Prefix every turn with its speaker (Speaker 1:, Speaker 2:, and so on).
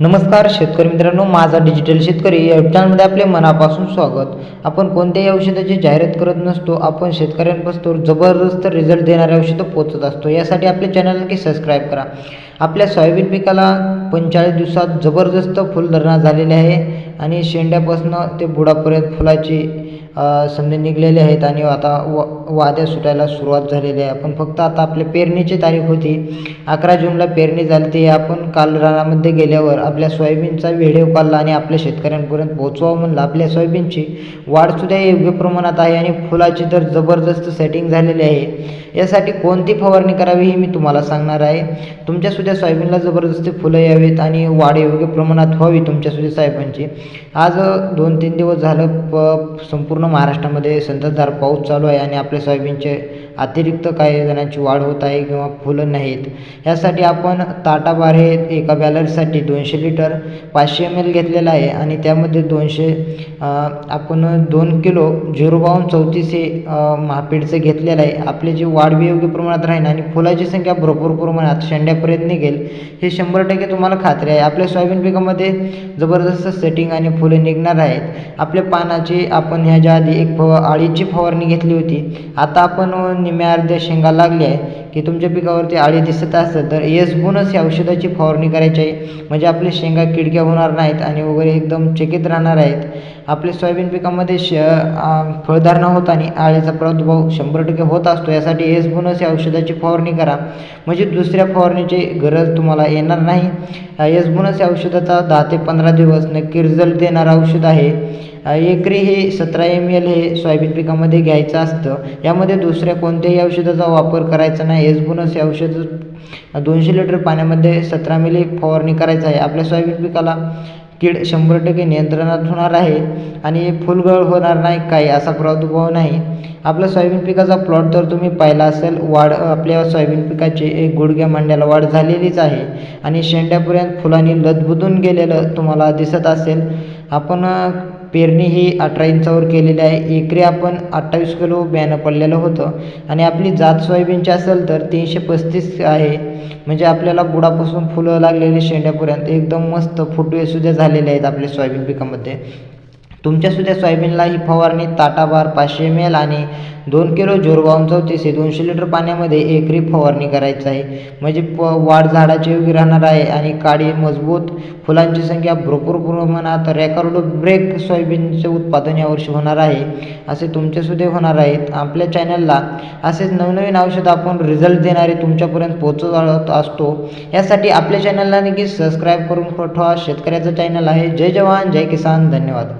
Speaker 1: नमस्कार शेतकरी मित्रांनो माझा डिजिटल शेतकरी या चॅनलमध्ये आपले मनापासून स्वागत. आपण कोणत्याही औषधाची जाहिरात करत नसतो आपण शेतकऱ्यांपासून जबरदस्त रिझल्ट देणारे औषधं पोचत असतो. यासाठी आपले चॅनल नक्की सबस्क्राईब करा. आपल्या सोयाबीन पिकाला पंचेचाळीस दिवसात जबरदस्त फुलधरणा झालेली आहे आणि शेंड्यापासून ते बुडापर्यंत फुलाची संधी निघलेले आहेत आणि आता व वाद्या सुटायला सुरुवात झालेली आहे. आपण फक्त आता आपल्या पेरणीची तारीख होती. अकरा जूनला पेरणी झाली ती. आपण काल रानामध्ये गेल्यावर आपल्या सोयाबीनचा व्हिडिओ काढला आणि आपल्या शेतकऱ्यांपर्यंत पोहोचवावं म्हणलं. आपल्या सोयाबीनची वाढसुद्धा योग्य प्रमाणात आहे आणि फुलाची तर जबरदस्त सेटिंग झालेली आहे. यासाठी कोणती फवारणी करावी हे मी तुम्हाला सांगणार आहे. तुमच्यासुद्धा सोयाबीनला जबरदस्ती फुलं यावीत आणि वाढ योग्य प्रमाणात व्हावी तुमच्यासुद्धा साहेबांची. आज दोन तीन दिवस झालं प संपूर्ण महाराष्ट्रामध्ये संततधार पाऊस चालू आहे आणि आपल्या सोयाबीनचे अतिरिक्त काही जणांची वाढ होत आहे किंवा फुलं नाहीत. यासाठी आपण ताटाबार हे एका बॅलरसाठी दोनशे लिटर पाचशे एम एल घेतलेलं आहे आणि त्यामध्ये दोनशे आपण दोन किलो झिरो बावन्न चौतीस हे महापीडचं घेतलेलं आहे. आपली जी वाढ बी योग्य प्रमाणात राहील आणि फुलाची संख्या भरपूर प्रमाणात शेंड्यापर्यंत निघेल हे शंभर टक्के तुम्हाला खात्री आहे. आपल्या सोयाबीन पिकामध्ये जबरदस्त सेटिंग आणि फुलं निघणार आहेत. आपल्या पानाची आपण ह्याच्या आधी एक फव आळीची फवारणी घेतली होती. आता आपण निम्या अर्ध्या शेंगा लागल्या आहे की तुमच्या पिकावरती आळी दिसत असतात तर येस गुणच या औषधाची फवारणी करायची आहे. म्हणजे आपले शेंगा किडक्या होणार नाहीत आणि वगैरे एकदम चकित राहणार आहेत. आपल्या सोयाबीन पिकामध्ये श आ, फळधारणा होताना आळीचा प्रादुर्भाव शंभर टक्के होत असतो यासाठी एस बोनस या औषधाची फवारणी करा. म्हणजे दुसऱ्या फवारणीची गरज तुम्हाला येणार नाही. एस बोनस या औषधाचा दहा ते पंधरा दिवस नक्की रिझल्ट देणारं औषध आहे. एकरी हे सतरा एम एल हे सोयाबीन पिकामध्ये घ्यायचं असतं. यामध्ये दुसऱ्या कोणत्याही औषधाचा वापर करायचा नाही. एस बोनस हे औषध दोनशे लिटर पाण्यामध्ये सतरा मिली फवारणी करायचं आहे. आपल्या सोयाबीन पिकाला कीड शंभर टक्के नियंत्रणात होणार आहे आणि फुलगळ होणार नाही काही असा प्रादुर्भाव नाही. आपल्या सोयाबीन पिकाचा प्लॉट तर तुम्ही पाहिला असेल वाढ आपल्या सोयाबीन पिकाची एक गुडघ्या मांड्याला वाढ झालेलीच आहे आणि शेंड्यापर्यंत फुलांनी लदबुदून गेलेलं तुम्हाला दिसत असेल. आपण पेरणी ही अठरा इंचावर केलेली आहे. एकरी आपण अठ्ठावीस किलो बियाणं पडलेलं होतं. आणि आपली जात सोयाबीनची असेल तर तीनशे पस्तीस आहे. म्हणजे आपल्याला बुडापासून फुलं लागलेले शेंड्यापर्यंत एकदम मस्त फुटवे सुद्धा झालेले आहेत आपल्या सोयाबीन पिकामध्ये. तुमच्यासुद्धा सोयाबीनला ही फवारणी ताटाभार पाचशे एम एल आणि दोन किलो जोरबावून चौतीस हे दोनशे लिटर पाण्यामध्ये एकरी फवारणी करायचं आहे. म्हणजे प वाढ झाडाची योग्य राहणार आहे आणि काडी मजबूत फुलांची संख्या भरपूर प्रमाणात रेकॉर्ड ब्रेक सोयाबीनचे उत्पादन यावर्षी होणार आहे. असे तुमचेसुद्धा होणार आहेत. आपल्या चॅनलला असेच नवनवीन औषध आपण रिझल्ट देणारे तुमच्यापर्यंत पोहोचवत असतो. यासाठी आपल्या चॅनलला नक्की सबस्क्राईब करून ठेवा. शेतकऱ्याचं चॅनल आहे. जय जवान जय किसान. धन्यवाद.